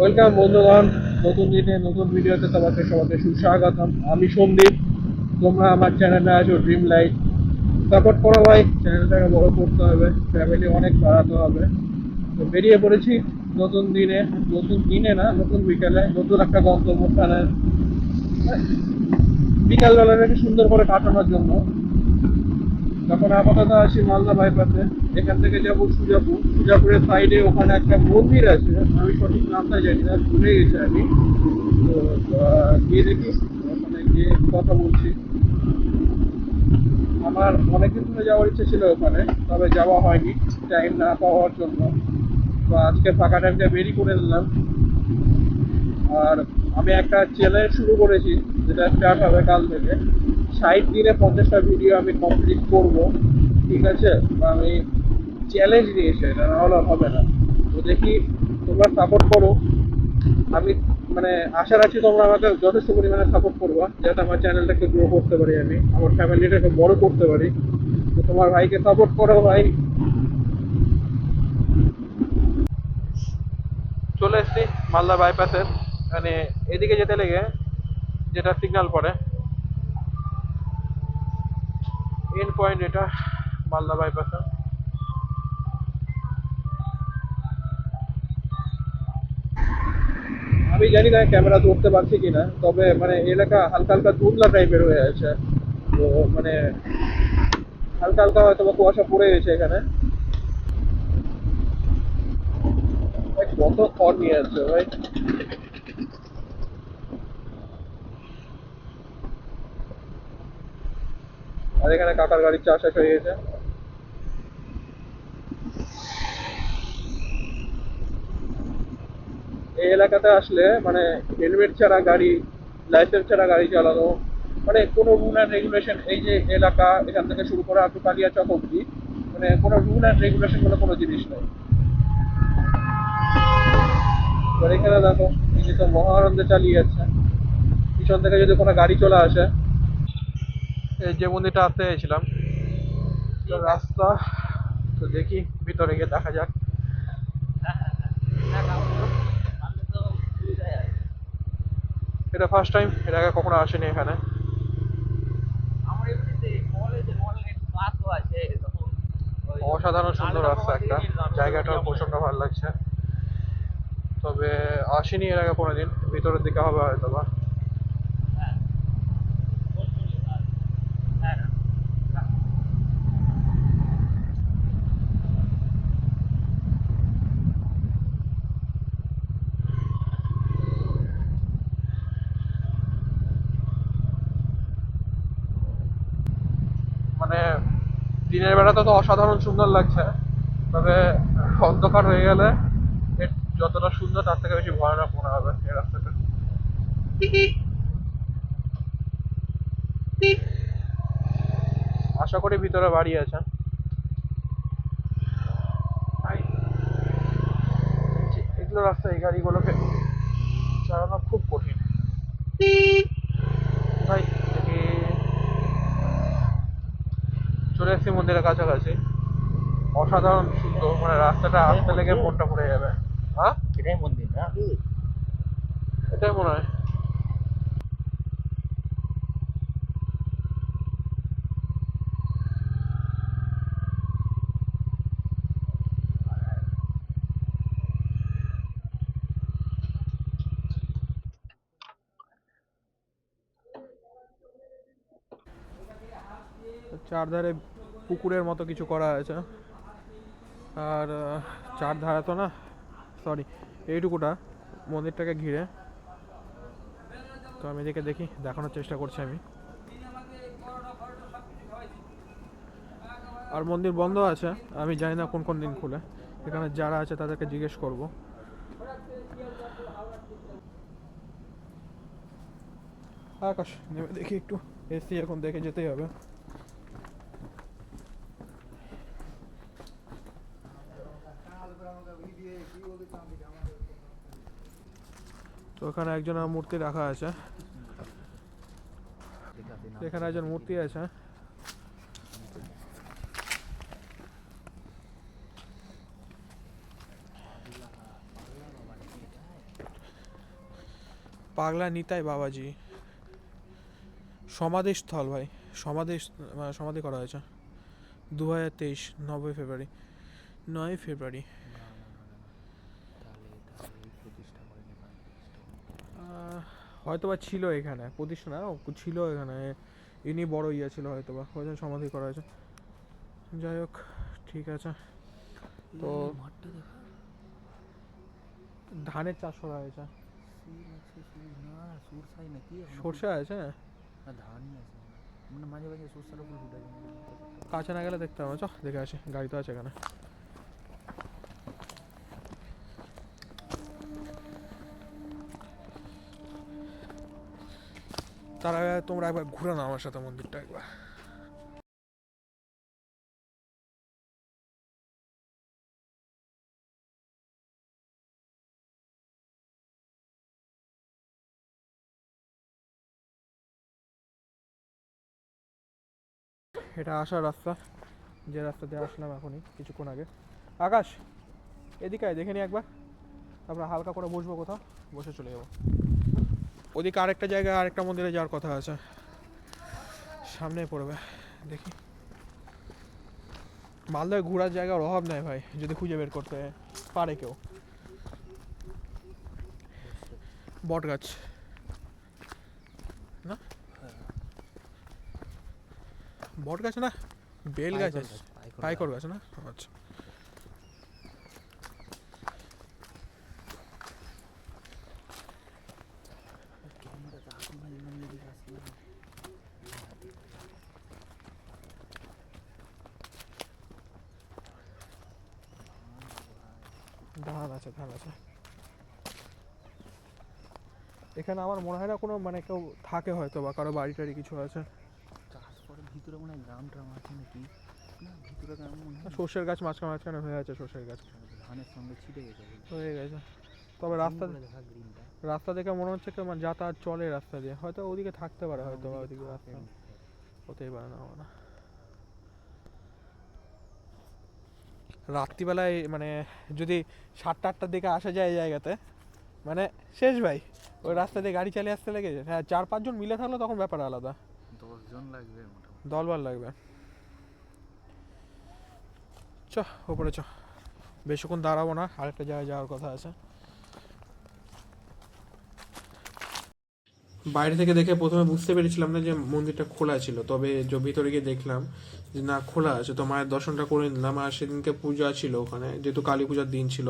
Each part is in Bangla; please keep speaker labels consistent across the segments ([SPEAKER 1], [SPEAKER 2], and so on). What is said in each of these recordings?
[SPEAKER 1] ওয়েলকাম বন্ধুগণ, নতুন দিনে নতুন ভিডিওতে তোমাকে সবাইকে সুস্বাগতম। আমি সন্দীপ, তোমরা আমার চ্যানেলে আছো ড্রিম লাইট সাপোর্ট করো ভাই চ্যানেলটাকে বড় করতে হবে ফ্যামিলি অনেক বাড়াতে হবে। তো বেরিয়ে পড়েছি নতুন দিনে নতুন দিনে না, নতুন বিকেলে, নতুন একটা গন্তব্য গন্তব্যস্থানে। বিকালবেলাটাকে সুন্দর করে কাটানোর জন্য তখন আপাতত আছি মালদা বাইপাসে, এখান থেকে যাব সুজাপুর। সুজাপুরের সাইডে ওখানে একটা মন্দির আছে, আমি সঠিক নামটা জানি না, ভুলে গেছি আমি। তো গিয়ে দেখি, ওখানে গিয়ে কথা বলছি। আমার অনেকদিন ধরে যাওয়ার ইচ্ছে ছিল ওখানে, তবে যাওয়া হয়নি টাইম না পাওয়ার জন্য। তো আজকে ফাঁকা টাইমটা বেরি করে দিলাম। আর আমি একটা চ্যালেঞ্জ শুরু করেছি, যেটা স্টার্ট হবে কাল থেকে। ষাট দিনে পঞ্চাশটা ভিডিও আমি কমপ্লিট করব, ঠিক আছে? আমি চ্যালেঞ্জ নিয়েছি এটা না হলে হবে না। তো দেখি তোমরা সাপোর্ট করো। আমি মানে আশা রাখছি তোমরা আমাকে যথেষ্ট পরিমাণে সাপোর্ট করবা, যাতে আমার চ্যানেলটাকে গ্রো করতে পারি আমি, আমার ফ্যামিলিটাকে বড় করতে পারি। তো তোমার ভাইকে সাপোর্ট করো ভাই। চলে এসছি মালদা বাইপাসের মানে এদিকে যেতে লেগে যেটা সিগন্যাল পড়ে। এন্ড পয়েন্ট এটা, মালদা বাইপাসে। আমি জানি না ক্যামেরা ধরতে পারছি কিনা, তবে মানে এলাকা হালকা হালকা ধুন্দলা টাইপের হয়ে আছে। তো মানে হালকা হালকা হয়তো বা কুয়াশা পড়ে গেছে এখানে। কত খড় নিয়ে আসছে ভাই। আর এখানে কাকার গাড়ির চা শেষ হয়ে গেছে। এই এলাকাতে আসলে মানে হেলমেট ছাড়া গাড়ি, লাইসেন্স ছাড়া গাড়ি চালানো মানে কোনো রুল অ্যান্ড রেগুলেশন এই যে এলাকা এখান থেকে শুরু করে কালিয়া চক অব্দি মানে কোনো রুল অ্যান্ড রেগুলেশন বলে কোনো জিনিস নেই। এখানে দেখো যে তো মহানন্দে চালিয়ে যাচ্ছে। পিছন থেকে যদি কোনো গাড়ি চলে আসে এই যে মন্দিরটা আসতে চাইছিলাম রাস্তা, তো দেখি, ভিতরে গিয়ে দেখা যাক। এটা ফার্স্ট টাইম এর আগে কখনো আসেনি এখানে? অসাধারণ সুন্দর রাস্তা একটা। জায়গাটা প্রচণ্ড ভালো লাগছে। তবে আসেনি এর আগে কোনোদিন। ভিতরের দিকে হবে হয়তো বা দিনের তো অসাধারণ সুন্দর লাগছে। তবে অন্ধকার হয়ে গেলে যতটা সুন্দর তার থেকে বেশি ভয়ানক মনে হবে এই রাস্তাটা। আশা করি ভিতরে বাড়ি আছে। এগুলো রাস্তা, এই গাড়িগুলোকে চালানো খুব কঠিন। ভাই দেখি চলে এসেছি মন্দিরের কাছাকাছি। অসাধারণ সুন্দর মানে রাস্তাটা আসতে লেগে মনটা পড়ে যাবে। হ্যাঁ?
[SPEAKER 2] এটাই মন্দির না?
[SPEAKER 1] এটাই মনে হয়। চারধারে পুকুরের মতো কিছু করা আছে আর চারধারে তো না সরি এইটুকুটা মন্দিরটাকে ঘিরে। তো আমি এদিকে দেখি, দেখানোর চেষ্টা করছি আমি। আর মন্দির বন্ধ আছে, আমি জানি না কোন কোন দিন খুলে। এখানে যারা আছে তাদেরকে জিজ্ঞেস করব। আকাশ, নেমে দেখি একটু। এসি এখন দেখে যেতেই হবে তো ওখানে একজনের মূর্তি রাখা আছে। এখানে একজন মূর্তি আছে। পাগলা নিতাই বাবাজি। সমাধিস্থল ভাই, সমাধি মানে সমাধি করা হয়েছে। দু হাজার তেইশ, নব্বই ফেব্রুয়ারি, নয় ফেব্রুয়ারি
[SPEAKER 2] তাহলে তাহলে এই প্রতিষ্ঠা করেনি কার প্রতিষ্ঠা
[SPEAKER 1] আহ, হয়তোবা ছিল এখানে প্রতিষ্ঠান ছিল এখানে ইনি বড় ইয়ে ছিল হয়তোবা ওই জন্য সমাধি করা হয়েছে। যাই হোক ঠিক আছে। তো ধানের চাষ করা হয়েছে। সর্ষে আছে?
[SPEAKER 2] না ধানই আছে। মানে মাঝে মাঝে সরষার উপর
[SPEAKER 1] কাছে না গেলে দেখতে হবে। চ দেখে আসি। গাড়ি তো আছে এখানে। তার আগে তোমরা একবার ঘুরে নাও আমার সাথে মন্দিরটা একবার। এটা আসার রাস্তা, যে রাস্তা দিয়ে আসলাম এখনই, কিছুক্ষণ আগে। আকাশ, এদিকে দেখে নি একবার। তারপরে হালকা করে বসবো কোথাও, বসে চলে যাব। ওদিকে আরেকটা জায়গায় আরেকটা মন্দিরে যাওয়ার কথা আছে। সামনে পড়বে দেখি। মালদায় ঘোরার জায়গার অভাব নাই ভাই যদি খুঁজে বের করতে পারে কেউ। বট গাছ না? বট গাছ না বেল গাছ আছে পাইকর গাছ। না? আচ্ছা
[SPEAKER 2] ক্যামেরাটা আসুন না এমন এদিকে আসি না
[SPEAKER 1] ধান আছে ধান আছে। এখানে আমার মনে হয় না কোনো মানে কেউ থাকে হয়তো বা কারও বাড়ি টাড়ি কিছু আছে।
[SPEAKER 2] করে ভিতরে মনে হয় গ্রাম ট্রাম আছে নাকি? না ভিতরে গ্রাম মনে হয়
[SPEAKER 1] সর্ষের গাছ মাঝখানে মাঝখানে হয়ে আছে সর্ষের গাছ।
[SPEAKER 2] ধানের সঙ্গে ছিটে গেছে।
[SPEAKER 1] হয়ে গেছে। তবে রাস্তা রাস্তা দেখে মনে হচ্ছে কেউ মানে যাতায়াত চলে রাস্তা দিয়ে। হয়তো ওদিকে থাকতে পারে হয়তো বা ওদিকে রাস্তা। হতেই পারে না না রাত্রিবেলায় মানে যদি সাতটা আটটার দিকে আসা যায় জায়গাতে মানে শেষ ভাই। ওই রাস্তা দিয়ে গাড়ি চালিয়ে আসতে লেগেছে হ্যাঁ চার পাঁচজন মিলে থাকলে তখন ব্যাপার আলাদা।
[SPEAKER 2] দশজন লাগবে
[SPEAKER 1] দলবার লাগবে। চ ওপরে চ। বেশিক্ষণ দাঁড়াবো না আরেকটা জায়গায় যাওয়ার কথা আছে। বাইরে থেকে দেখে প্রথমে বুঝতে পেরেছিলাম না যে মন্দিরটা খোলা ছিল। তবে যে ভিতরে গিয়ে দেখলাম যে না, খোলা আছে। তো মায়ের দর্শনটা করে নিলাম আর সেদিনকে পূজা ছিল ওখানে, যেহেতু কালী পূজার দিন ছিল।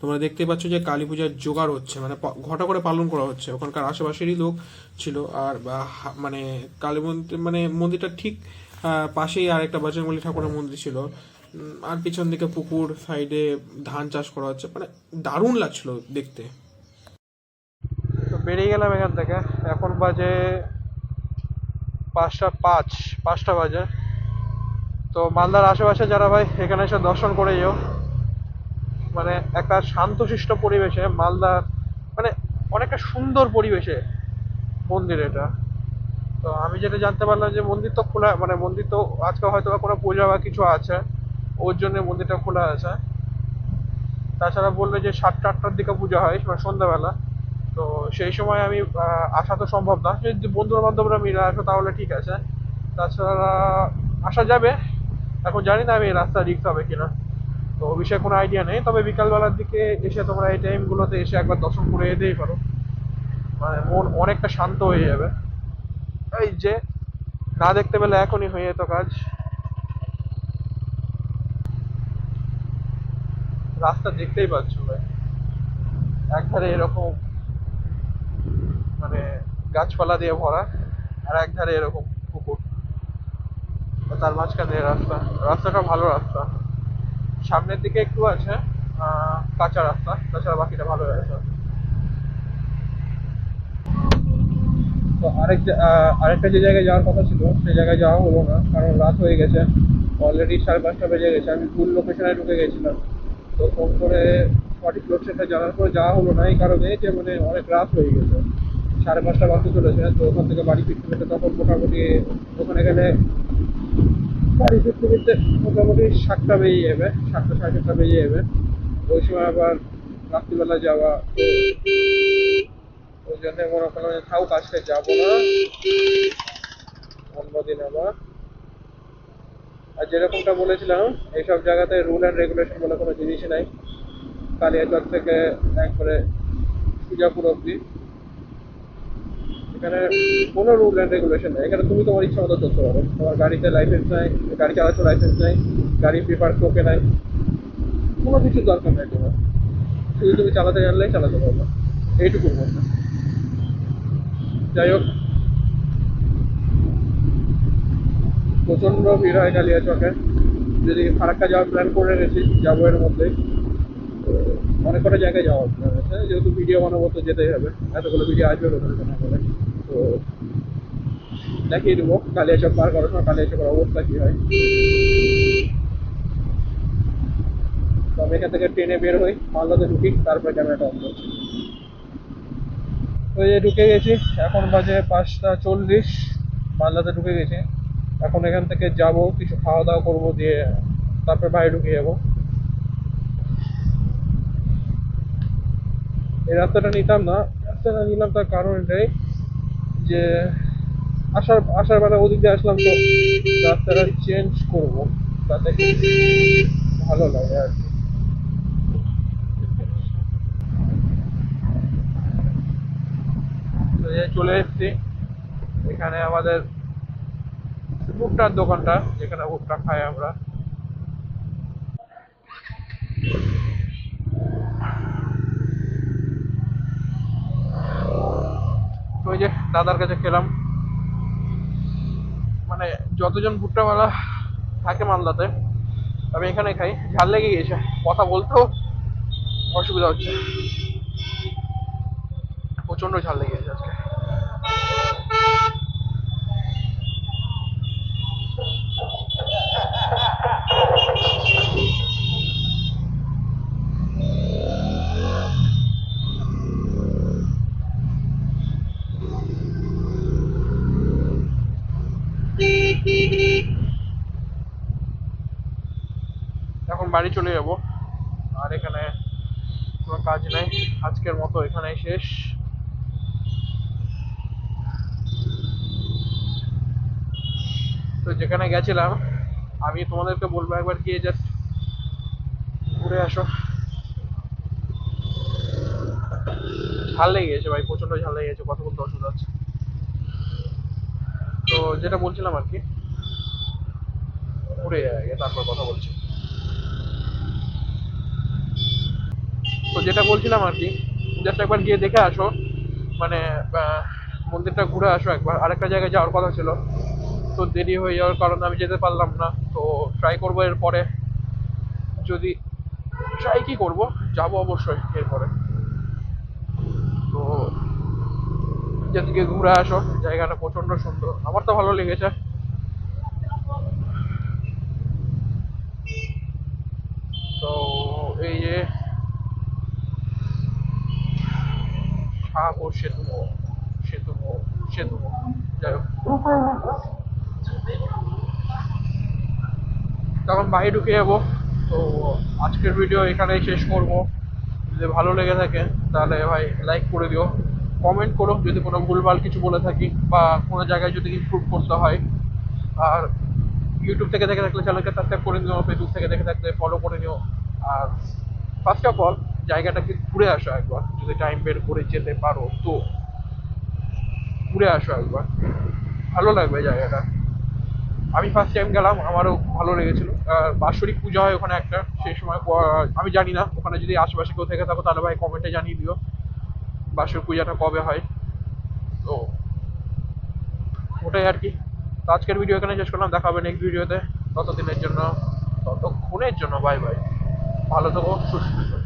[SPEAKER 1] তোমরা দেখতে পাচ্ছ যে কালী পূজার জোগাড় হচ্ছে মানে ঘটা করে পালন করা হচ্ছে। ওখানকার আশেপাশেরই লোক ছিল আর মানে কালী মন্দির মানে মন্দিরটা ঠিক পাশেই আর একটা বজরংবলী ঠাকুরের মন্দির ছিল। আর পিছন দিকে পুকুর, সাইডে ধান চাষ করা হচ্ছে। মানে দারুণ লাগছিল দেখতে। বেরিয়ে গেলাম এখান থেকে। এখন বাজে পাঁচটা পাঁচ, পাঁচটা বাজে। তো মালদার আশেপাশে যারা ভাই, এখানে এসে দর্শন করে যেও। মানে একটা শান্তশিষ্ট পরিবেশে মালদার মানে অনেকটা সুন্দর পরিবেশে মন্দির এটা। তো আমি যেটা জানতে পারলাম যে মন্দির তো খোলা মানে মন্দির তো আজকে হয়তো বা কোনো পূজা বা কিছু আছে, ওর জন্য মন্দিরটা খোলা আছে। তাছাড়া বললে যে সাতটা আটটার দিকে পূজা হয় সন্ধ্যাবেলা। তো সেই সময় আমি আসা তো সম্ভব না। যদি বন্ধু বান্ধবরা মিলে আসো, তাহলে ঠিক আছে। তাছাড়া আসা যাবে। এখন জানি না আমি এই রাস্তা রিক্স হবে কিনা। তো ও বিষয়ে কোনো আইডিয়া নেই। তবে বিকালবেলার দিকে এসে তোমরা এই টাইমগুলোতে এসে একবার দর্শন করে যেতেই পারো। মানে মন অনেকটা শান্ত হয়ে যাবে। এই যে, না দেখতে পেলে এখনই হয়ে যেত কাজ। রাস্তা দেখতেই পাচ্ছ ভাই। একধারে এরকম মানে গাছপালা দিয়ে ভরা, আর একধারে এরকম পুকুর। তার মাঝখানে রাস্তা। রাস্তাটা ভালো রাস্তা। সামনের দিকে একটু আছে কাঁচা রাস্তা। তাছাড়া বাকিটা ভালো আছে তো আরেক আরেকটা যে জায়গায় যাওয়ার কথা ছিল, সেই জায়গায় যাওয়া হলো না, কারণ রাত হয়ে গেছে। অলরেডি সাড়ে পাঁচটা বেজে গেছে। আমি ভুল লোকেশনে ঢুকে গেছিলাম। তো ফোন করে সঠিক লোকেশনটা জানার পরে যাওয়া হলো না, এই কারণে যে মানে অনেক রাত হয়ে গেছে। সাড়ে পাঁচটা বাজতে চলেছে, তো ওখান থেকে বাড়ি ফিরতে ফিরতে তখন মোটামুটি ওখানে গেলে বাড়ি ফিরতে ফিরতে মোটামুটি সাতটা বেজে যাবে, সাতটা সাড়ে সাতটা বেজে যাবে। ওই সময় আবার রাত্রিবেলা যাওয়া। ওই ওই জন্য মনে করলাম যে থাকুক আজকে যাব না। অন্যদিন আবার। আর যেরকমটা বলেছিলাম, এইসব জায়গাতে রুল অ্যান্ড রেগুলেশন বলে কোনো জিনিসই নাই। কালিয়াচক থেকে একবারে সুজাপুর অব্দি এখানে কোনো রুল অ্যান্ড রেগুলেশন নেই। এখানে তুমি তোমার ইচ্ছা মতো চলতে পারো। তোমার গাড়িতে লাইসেন্স নাই গাড়ি চালাচ্ছ লাইসেন্স নাই গাড়ির পেপার টোকে নাই। কোনো কিছুর দরকার নেই তোমার। শুধু তুমি চালাতে জানলেই চালাতে পারবে। এইটুকুর মধ্যে যাই হোক। প্রচণ্ড ভিড় হয় কালিয়াচকে। যদি ফারাক্কা যাওয়ার প্ল্যান করে রেখেছি, যাব এর মধ্যেই তো অনেক কটা জায়গায় যাওয়ার প্ল্যান আছে যেহেতু ভিডিও বানাবো তো যেতেই হবে। এতগুলো ভিডিও আসবে কোথায়। তো দেখিয়ে দেবো কালিয়াচক পার করার সময় কালিয়াচকের অবস্থা কী হয়? তো আমি এখান থেকে ট্রেনে বের হই, মালদাতে ঢুকি, তারপরে ক্যামেরাটা অন করছি। তো এই ঢুকে গেছি, এখন বাজে পাঁচটা চল্লিশ, মালদাতে ঢুকে গেছি। এখন এখান থেকে যাব, কিছু খাওয়া দাওয়া করব, দিয়ে তারপরে বাইরে ঢুকে যাব। এই রাস্তাটা নিতাম না, রাস্তাটা নিলাম তার কারণ এটাই যে আসার আসার বেলা ওদিক দিয়ে আসলাম তো রাস্তাটা চেঞ্জ করব। তাতে ভালো লাগে আর কি। চলে এসেছি। এখানে আমাদের ভুট্টার দোকানটা, যেখানে ভুট্টা খাই আমরা তো ওই যে দাদার কাছে খেলাম। মানে যতজন ভুট্টাওয়ালা থাকে মালদাতে, আমি এখানে খাই। ঝাল লেগে গিয়েছে। কথা বলতেও অসুবিধা হচ্ছে। প্রচণ্ড ঝাল লেগে গেছে আজকে। বাড়ি চলে যাব। আর এখানে কোনো কাজ নেই। আজকের মতো এখানেই শেষ। তো যেখানে গেছিলাম, আমি তোমাদেরকে বলব একবার গিয়ে জাস্ট ঘুরে আসো। ঝাল লেগে গেছে ভাই প্রচণ্ড ঝাল লেগে গেছে, কথা বলতে অসুবিধা হচ্ছে। তো যেটা বলছিলাম আর কি, ঘুরে আগে, তারপর কথা বলছি। তো যেটা বলছিলাম আর কি জাস্ট একবার গিয়ে দেখে আসো। মানে মন্দিরটা ঘুরে আসো একবার। আরেকটা জায়গায় যাওয়ার কথা ছিল। তো দেরি হয়ে যাওয়ার কারণে আমি যেতে পারলাম না। তো ট্রাই করব এরপরে। যদি ট্রাই কি করব? যাব অবশ্যই এরপরে। তো যেদিকে ঘুরে আসো, জায়গাটা প্রচণ্ড সুন্দর। আমার তো ভালো লেগেছে। তো এই যে শাহপুর সেতু সেতু সেতু যাই হোক। তখন বাইরে ঢুকে যাব। তো আজকের ভিডিও এখানেই শেষ করব। যদি ভালো লেগে থাকে, তাহলে ভাই লাইক করে দিও। কমেন্ট করো, যদি কোনো ভুলভাল কিছু বলে থাকি বা কোনো জায়গায় যদি ইমপ্রুভ করতে হয়। আর ইউটিউব থেকে দেখে থাকলে চ্যানেলকে সাবস্ক্রাইব করে নিও ফেসবুক থেকে দেখে থাকলে ফলো করে নিও। আর ফার্স্ট অফ অল জায়গাটাকে ঘুরে আসো একবার। যদি টাইম বের করে যেতে পারো তো ঘুরে আসো একবার। ভালো লাগবে জায়গাটা। আমি ফার্স্ট টাইম গেলাম, আমারও ভালো লেগেছিল। বাৎসরিক পূজা হয় ওখানে একটা, সেই সময় আমি জানি না। ওখানে যদি আশেপাশে কেউ থেকে থাকো, তাহলে ভাই কমেন্টে জানিয়ে দিও। বাৎসরিক পূজাটা কবে হয়। তো ওটাই আর কি। তো আজকের ভিডিও এখানে শেষ করলাম। দেখা হবে নেক্সট ভিডিওতে ততদিনের জন্য, ততক্ষণের জন্য বাই বাই ভালো থেকো, সুস্থ থেকো।